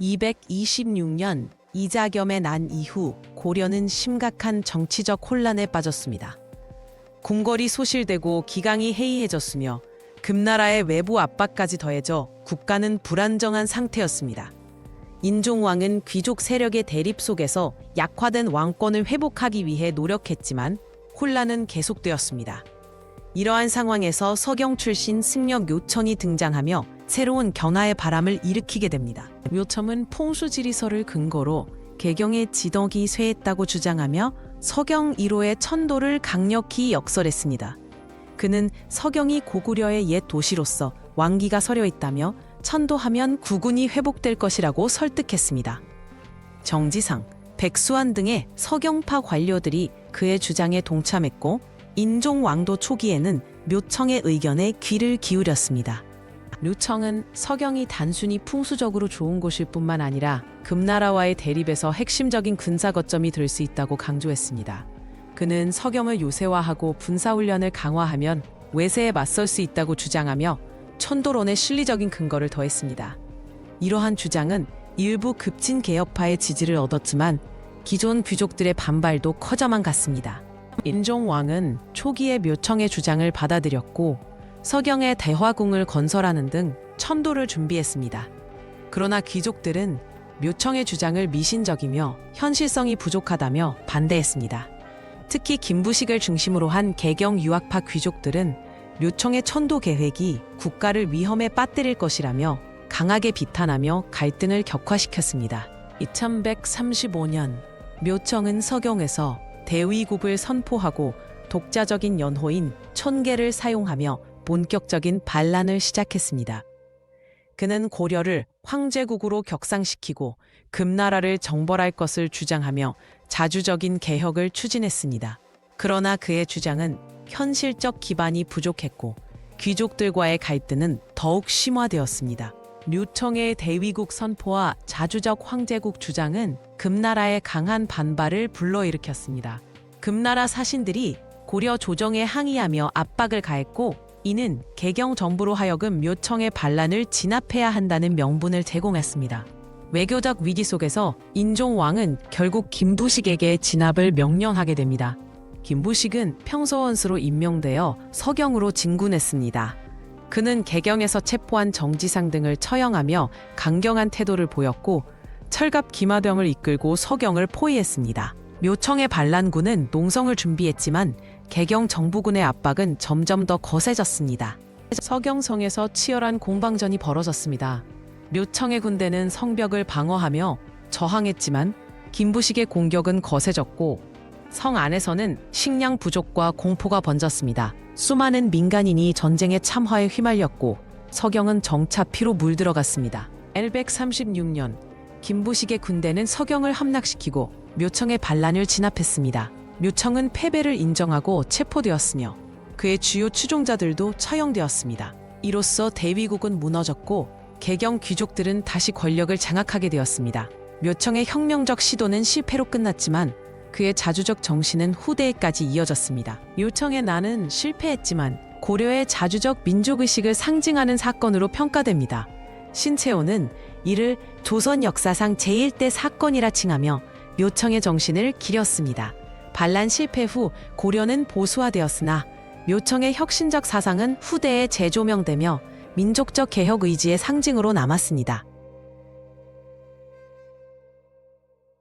226년 이자겸의 난 이후 고려는 심각한 정치적 혼란에 빠졌습니다. 궁궐이 소실되고 기강이 해이해졌으며 금나라의 외부 압박까지 더해져 국가는 불안정한 상태였습니다. 인종왕은 귀족 세력의 대립 속에서 약화된 왕권을 회복하기 위해 노력했지만 혼란은 계속되었습니다. 이러한 상황에서 서경 출신 승려 묘청이 등장하며 새로운 변화의 바람을 일으키게 됩니다. 묘청은 풍수지리서를 근거로 개경의 지덕이 쇠했다고 주장하며 서경 1호의 천도를 강력히 역설했습니다. 그는 서경이 고구려의 옛 도시로서 왕기가 서려 있다며 천도하면 구군이 회복될 것이라고 설득했습니다. 정지상, 백수환 등의 서경파 관료들이 그의 주장에 동참했고 인종왕도 초기에는 묘청의 의견에 귀를 기울였습니다. 류청은 서경이 단순히 풍수적으로 좋은 곳일 뿐만 아니라 금나라와의 대립에서 핵심적인 군사 거점이 될 수 있다고 강조했습니다. 그는 서경을 요새화하고 군사훈련을 강화하면 외세에 맞설 수 있다고 주장하며 천도론의 실리적인 근거를 더했습니다. 이러한 주장은 일부 급진 개혁파의 지지를 얻었지만 기존 귀족들의 반발도 커져만 갔습니다. 인종왕은 초기에 묘청의 주장을 받아들였고 서경의 대화궁을 건설하는 등 천도를 준비했습니다. 그러나 귀족들은 묘청의 주장을 미신적이며 현실성이 부족하다며 반대했습니다. 특히 김부식을 중심으로 한 개경 유학파 귀족들은 묘청의 천도 계획이 국가를 위험에 빠뜨릴 것이라며 강하게 비탄하며 갈등을 격화시켰습니다. 2135년 묘청은 서경에서 대위국을 선포하고 독자적인 연호인 천계를 사용하며 본격적인 반란을 시작했습니다. 그는 고려를 황제국으로 격상시키고 금나라를 정벌할 것을 주장하며 자주적인 개혁을 추진했습니다. 그러나 그의 주장은 현실적 기반이 부족했고 귀족들과의 갈등은 더욱 심화되었습니다. 류청의 대위국 선포와 자주적 황제국 주장은 금나라의 강한 반발을 불러일으켰습니다. 금나라 사신들이 고려 조정에 항의하며 압박을 가했고 이는 개경 정부로 하여금 묘청의 반란을 진압해야 한다는 명분을 제공했습니다. 외교적 위기 속에서 인종왕은 결국 김부식에게 진압을 명령하게 됩니다. 김부식은 평소원수로 임명되어 서경으로 진군했습니다. 그는 개경에서 체포한 정지상 등을 처형하며 강경한 태도를 보였고 철갑 기마병을 이끌고 서경을 포위했습니다. 묘청의 반란군은 농성을 준비했지만 개경 정부군의 압박은 점점 더 거세졌습니다. 서경성에서 치열한 공방전이 벌어졌습니다. 묘청의 군대는 성벽을 방어하며 저항했지만 김부식의 공격은 거세졌고 성 안에서는 식량 부족과 공포가 번졌습니다. 수많은 민간인이 전쟁의 참화에 휘말렸고 서경은 정차 피로 물들어갔습니다. 1136년 김부식의 군대는 서경을 함락시키고 묘청의 반란을 진압했습니다. 묘청은 패배를 인정하고 체포되었으며 그의 주요 추종자들도 처형되었습니다. 이로써 대위국은 무너졌고 개경 귀족들은 다시 권력을 장악하게 되었습니다. 묘청의 혁명적 시도는 실패로 끝났지만 그의 자주적 정신은 후대에까지 이어졌습니다. 묘청의 난은 실패했지만 고려의 자주적 민족의식을 상징하는 사건으로 평가됩니다. 신채호는 이를 조선 역사상 제1대 사건이라 칭하며 묘청의 정신을 기렸습니다. 반란 실패 후 고려는 보수화되었으나 묘청의 혁신적 사상은 후대에 재조명되며 민족적 개혁 의지의 상징으로 남았습니다.